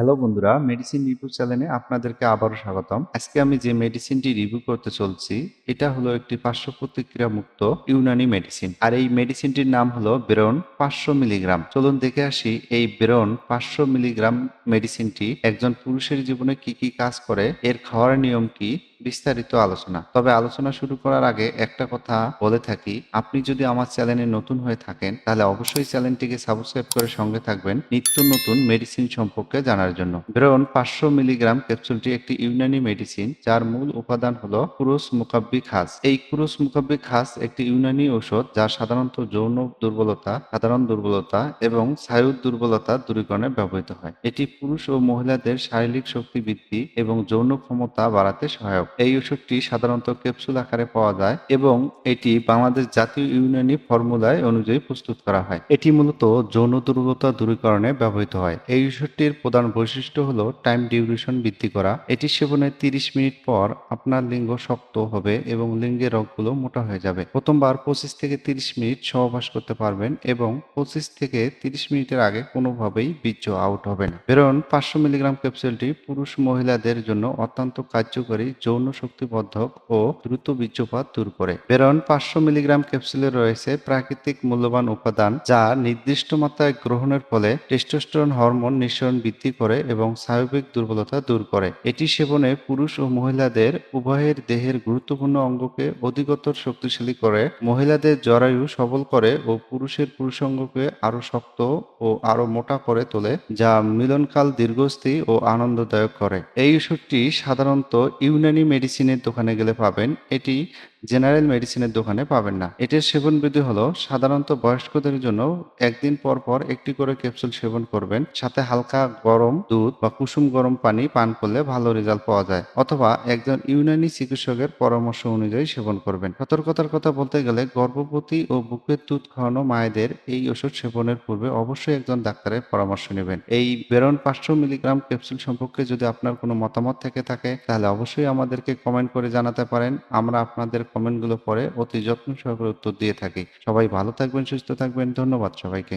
Hello বন্ধুরা medicine review চ্যানেলে আপনাদেরকে আবারও স্বাগতম। আজকে আমি যে মেডিসিনটি রিভিউ করতে চলছি, এটা হলো একটি পার্শ্ব প্রতিক্রিয়া মুক্ত ইউনানি মেডিসিন আর এই মেডিসিনটির নাম হলো বেরন পাঁচশো মিলিগ্রাম। চলুন দেখে আসি, এই বেরন পাঁচশো মিলিগ্রাম মেডিসিনটি একজন পুরুষের জীবনে কি কি কাজ করে, এর খাওয়ার নিয়ম কি বিস্তারিত আলোচনা। তবে আলোচনা শুরু করার আগে একটা কথা বলে থাকি। আপনি যদি আমার চ্যানেলে নতুন হয়ে থাকেন, তাহলে অবশ্যই চ্যানেলটিকে সাবস্ক্রাইব করে সঙ্গে থাকবেন নিত্য নতুন মেডিসিন সম্পর্কে জানার জন্য। ব্রেন পাঁচশো মিলিগ্রাম ক্যাপসুলটি একটি ইউনানি মেডিসিন যার মূল উপাদান হলো কুরুস মুকাব্বি খাস। এই কুরুস মুকাব্বি খাস একটি ইউনানি ঔষধ, যা সাধারণত যৌন দুর্বলতা, সাধারণ দুর্বলতা এবং স্নায়ুর দুর্বলতা দূরীকরণে ব্যবহৃত হয়। এটি পুরুষ ও মহিলাদের শারীরিক শক্তি বৃদ্ধি এবং যৌন ক্ষমতা বাড়াতে সহায়ক। এই ওষুধটি সাধারণত ক্যাপসুল আকারে পাওয়া যায় এবং এটি বাংলাদেশ জাতীয় ইউনানি ফর্মুলায় অনুযায়ী প্রস্তুত করা হয়। এটি মূলত যৌন দুর্বলতা দূরীকরণে ব্যবহৃত হয়। এই ওষুধটির প্রধান বৈশিষ্ট্য হলো টাইম ডিউরেশন বৃদ্ধি করা। এটি সেবনের তিরিশ মিনিট পর আপনার লিঙ্গ শক্ত হবে এবং লিঙ্গের রগগুলো মোটা হয়ে যাবে। প্রথমবার পঁচিশ থেকে তিরিশ মিনিট সহবাস করতে পারবেন এবং পঁচিশ থেকে তিরিশ মিনিটের আগে কোনোভাবেই বীর্য আউট হবে না। বেরন পাঁচশো মিলিগ্রাম ক্যাপসুলটি পুরুষ মহিলাদের জন্য অত্যন্ত কার্যকরী যৌন শক্তিবর্ধক ও দ্রুত বীর্যপাত দূর করে। বেরন পাঁচশো মিলিগ্রাম ক্যাপসুলে রয়েছে প্রাকৃতিক মূল্যবান উপাদান যা নির্দিষ্ট মাত্রায় গ্রহণের ফলে টেস্টোস্টেরন হরমোন নিঃসরণ বৃদ্ধি করে এবং স্নায়বিক দুর্বলতা দূর করে। এটি সেবনে পুরুষ ও মহিলাদের উভয়ের দেহের গুরুত্বপূর্ণ অঙ্গকে অধিকতর শক্তিশালী করে। মহিলাদের জরায়ু সবল করে ও পুরুষের পুরুষাঙ্গকে আরও শক্ত ও আরও মোটা করে তোলে, যা মিলনকাল দীর্ঘস্থায়ী ও আনন্দদায়ক করে। এই ওষুধটি সাধারণত ইউনানি মেডিসিনের দোকানে গেলে পাবেন। এটি জেনারেল মেডিসিনের দোকানে পাবেন না। এটির সেবন বিধি হলো, সাধারণত বয়স্কদের জন্য একদিন পর পর একটি করে ক্যাপসুল সেবন করবেন, সাথে হালকা গরম দুধ বা কুসুম গরম পানি পান করলে ভালো রেজাল্ট পাওয়া যায়, অথবা একজন ইউনানি চিকিৎসকের পরামর্শ অনুযায়ী সেবন করবেন। সতর্কতার কথা বলতে গেলে গর্ভবতী ও বুকের দুধ খাওয়ানো মায়েদের এই ওষুধ সেবনের পূর্বে অবশ্যই একজন ডাক্তারের পরামর্শ নেবেন। এই বেরন পাঁচশো মিলিগ্রাম ক্যাপসুল সম্পর্কে যদি আপনার কোনো মতামত থেকে থাকে, তাহলে অবশ্যই আমাদেরকে কমেন্ট করে জানাতে পারেন। আমরা আপনাদের কমেন্টগুলো পরে অতি যত্ন সহকারে উত্তর দিয়ে থাকি। সবাই ভালো থাকবেন, সুস্থ থাকবেন। ধন্যবাদ সবাইকে।